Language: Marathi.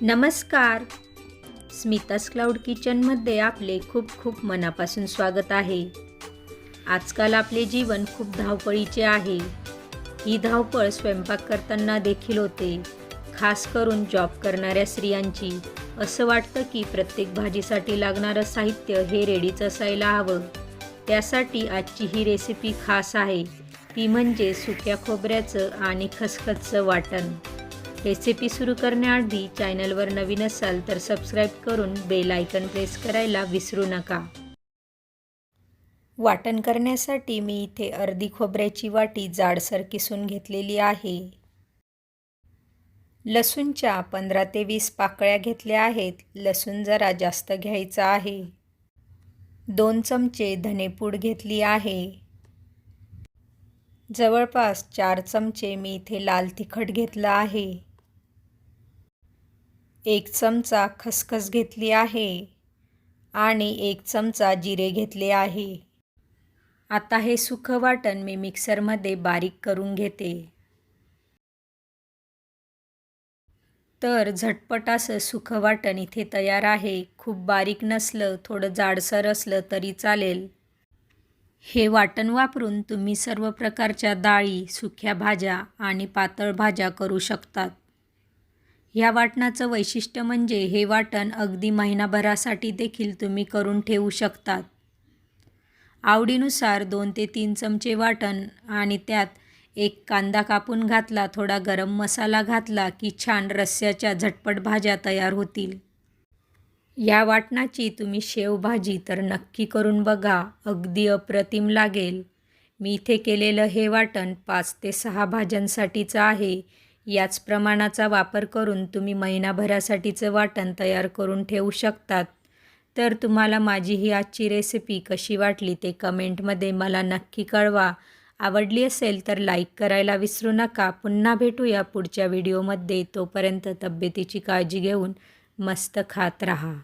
नमस्कार. स्मितास क्लाउड किचनमध्ये आपले खूप खूप मनापासून स्वागत आहे. आजकाल आपले जीवन खूप धावपळीचे आहे. ही धावपळ स्वयंपाक करताना देखील होते. खास करून जॉब करणाऱ्या स्त्रियांची. असं वाटतं की प्रत्येक भाजीसाठी लागणारं साहित्य हे रेडीच असायला हवं. त्यासाठी आजची ही रेसिपी खास आहे. ती म्हणजे सुक्या खोबऱ्याचं आणि खसखसचं वाटण. रेसिपी सुरू करण्याआधी चॅनलवर नवीन असाल तर सबस्क्राईब करून बेल आयकन प्रेस करायला विसरू नका. वाटण करण्यासाठी मी इथे अर्धी खोबऱ्याची वाटी जाडसर किसून घेतलेली आहे. लसूणच्या पंधरा ते वीस पाकळ्या घेतल्या आहेत. लसूण जरा जास्त घ्यायचा आहे. दोन चमचे धनेपूड घेतली आहे. जवळपास चार चमचे मी इथे लाल तिखट घेतलं आहे. एक चमचा खसखस घेतली आहे आणि एक चमचा जिरे घेतले आहे. आता हे सुखं वाटण मी मिक्सरमध्ये बारीक करून घेते. तर झटपट असं सुखं वाटण इथे तयार आहे. खूप बारीक नसलं थोडं जाडसर असलं तरी चालेल. हे वाटण वापरून तुम्ही सर्व प्रकारच्या डाळी सुक्या भाज्या आणि पातळ भाज्या करू शकतात. ह्या वाटणाचं वैशिष्ट्य म्हणजे हे वाटण अगदी महिनाभरासाठी देखील तुम्ही करून ठेवू शकतात. आवडीनुसार दोन ते तीन चमचे वाटण आणि त्यात एक कांदा कापून घातला थोडा गरम मसाला घातला की छान रस्स्याच्या झटपट भाज्या तयार होतील. या वाटणाची तुम्ही शेवभाजी तर नक्की करून बघा अगदी अप्रतिम लागेल. मी इथे केलेलं हे वाटण पाच ते सहा भाज्यांसाठीचं आहे. याच प्रमाणाचा वापर करून तुम्ही महिनाभरासाठीचं वाटण तयार करून ठेवू शकतात. तर तुम्हाला माझी ही आजची रेसिपी कशी वाटली ते कमेंटमध्ये मला नक्की कळवा. आवडली असेल तर लाईक करायला विसरू नका. पुन्हा भेटूया पुढच्या व्हिडिओमध्ये तोपर्यंत तब्येतीची काळजी घेऊन मस्त खात रहा.